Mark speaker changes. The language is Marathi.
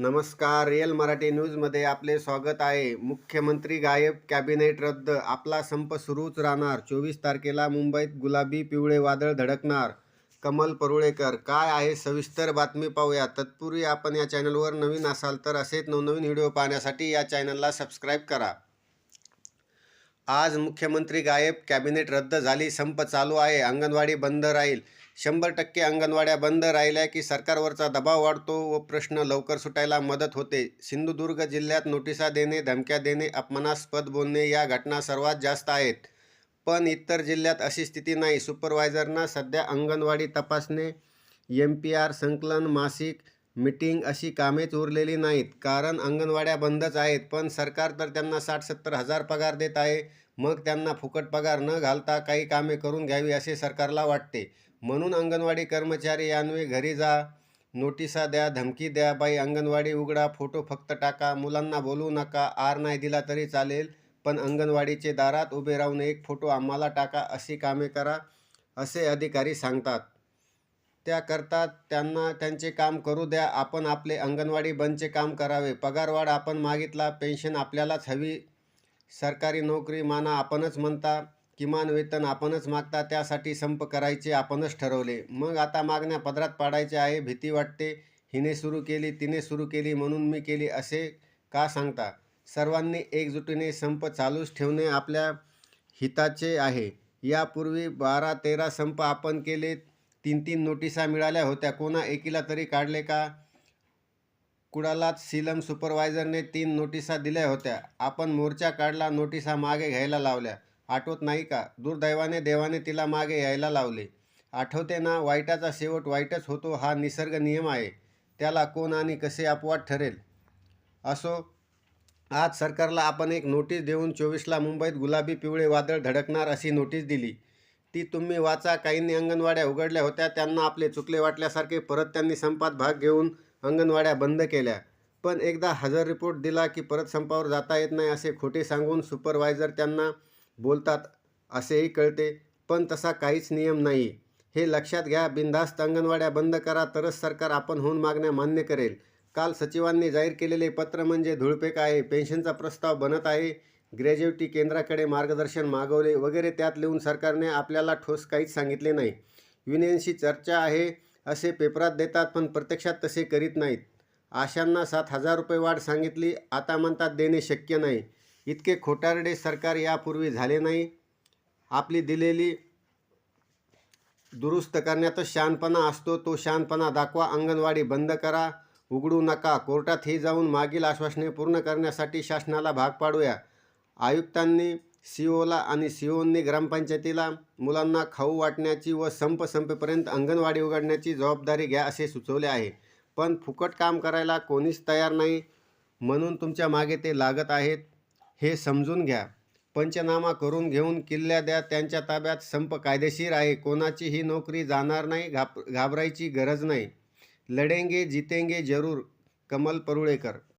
Speaker 1: नमस्कार रिअल मराठी न्यूजमध्ये आपले स्वागत आहे. मुख्यमंत्री गायब कॅबिनेट रद्द आपला संप सुरूच राहणार. चोवीस तारखेला मुंबईत गुलाबी पिवळे वादळ धडकणार. कमल परुळेकर काय आहे सविस्तर बातमी पाहूया. तत्पूर्वी आपण या चॅनलवर नवीन असाल तर असेच नवनवीन व्हिडिओ पाहण्यासाठी या चॅनलला सबस्क्राईब करा. आज मुख्यमंत्री गायब कॅबिनेट रद्द झाली संप चालू आहे. अंगणवाडी बंद राहील. शंभर टक्के अंगणवाड्या बंद राहिल्या की सरकारवरचा दबाव वाढतो व प्रश्न लवकर सुटायला मदत होते. सिंधुदुर्ग जिल्ह्यात नोटिसा देणे धमक्या देणे अपमानास्पद बोलणे या घटना सर्वात जास्त आहेत. पण इतर जिल्ह्यात अशी स्थिती नाही. सुपरवायझरना सध्या अंगणवाडी तपासणे एम पी आर संकलन मासिक मीटिंग अशी कामेच उरलेली नाहीत. कारण अंगणवाड्या बंदच आहेत. पण सरकार तर त्यांना साठ सत्तर हजार पगार देत आहे. मग त्यांना फुकट पगार न घालता काही कामे करून घ्यावी असे सरकारला वाटते. म्हणून अंगणवाडी कर्मचारी यान्वे घरी जा. नोटिसा द्या धमकी द्या बाई अंगणवाडी उघडा फोटो फक्त टाका मुलांना बोलू नका आर नाही दिला तरी चालेल पण अंगणवाडीचे दारात उभे राहून एक फोटो आम्हाला टाका अशी कामे करा असे अधिकारी सांगतात. त्या करतात त्यांना त्यांचे काम करू द्या आपण आपले अंगणवाडी बंदचे काम करावे. पगारवाढ आपण मागितला पेन्शन आपल्यालाच हवी. सरकारी नोकरी माना आपणच म्हणता. किमान वेतन आपणच मागता त्यासाठी संप करायचे आपणच ठरवले. मग आता मागण्या पदरात पाडायचे आहे भीती वाटते हिने सुरू केली तिने सुरू केली म्हणून मी केली असे का सांगता? सर्वांनी एकजुटीने संप चालूच ठेवणे आपल्या हिताचे आहे. यापूर्वी बारा तेरा संप आपण केले तीन तीन नोटिसा मिळाल्या होत्या. कोणा एकीला तरी काढले का? कुडालाच सिलम सुपरवायझरने तीन नोटिसा दिल्या होत्या. आपण मोर्चा काढला नोटिसा मागे घ्यायला लावल्या. आठवत नाही का? दुर्दैवाने देवाने तिला मागे यायला लावले. आठवते ना वाईटाचा शेवट वाईटच होतो हा निसर्ग नियम आहे. त्याला कोण आणि कसे अपवाद ठरेल? असो आज सरकारला आपण एक नोटीस देऊन चोवीसला मुंबईत गुलाबी पिवळे वादळ धडकणार अशी नोटीस दिली. ती तुम्ही वाचा. काहींनी अंगणवाड्या उघडल्या होत्या. त्यांना आपले चुकले वाटल्यासारखे परत त्यांनी संपात भाग घेऊन अंगणवाड्या बंद केल्या. पण एकदा हजर रिपोर्ट दिला की परत संपावर जाता येत नाही असे खोटे सांगून सुपरवायझर त्यांना बोलतात असेही कळते पण तसा काहीच नियम नाही. हे लक्षात घ्या बिनधास्त अंगणवाड्या बंद करा तरच सरकार आपण होऊन मागण्या मान्य करेल. काल सचिवांनी जाहीर केलेले पत्र म्हणजे धुळपेक आहे पेन्शनचा प्रस्ताव बनत आहे ग्रॅज्युएटी केंद्राकडे मार्गदर्शन मागवले वगैरे त्यात लिहून सरकारने आपल्याला ठोस काहीच सांगितले नाही. युनियनशी चर्चा आहे असे पेपरात देतात पण प्रत्यक्षात तसे करीत नाहीत. आशांना सात हजार रुपये वाढ सांगितली आता म्हणतात देणे शक्य नाही. इतके खोटारडे सरकार यापूर्वी झाले नाही. आपली दिलेली दुरुस्त करण्यातच शहाणपणा असतो तो शहाणपणा दाखवा अंगणवाडी बंद करा उघडू नका कोर्टातही जाऊन मागील आश्वासने पूर्ण करण्यासाठी शासनाला भाग पाडूया. आयुक्तांनी सी ओला आणि सी ओंनी ग्रामपंचायतीला मुलांना खाऊ वाटण्याची व संप संपेपर्यंत अंगणवाडी उघडण्याची जबाबदारी घ्या असे सुचवले आहे. पण फुकट काम करायला कोणीच तयार नाही. म्हणून तुमच्या मागे ते लागत आहेत. हे समजून घ्या. पंचनामा करून घेऊन किल्ल्या द्या. त्यांच्या ताब्यात संप कायदेशीर आहे. कोणाची ही नोकरी जाणार नाही. घाब घाबरायची गरज नाही. लढेंगे जितेंगे जरूर. कमल परुळेकर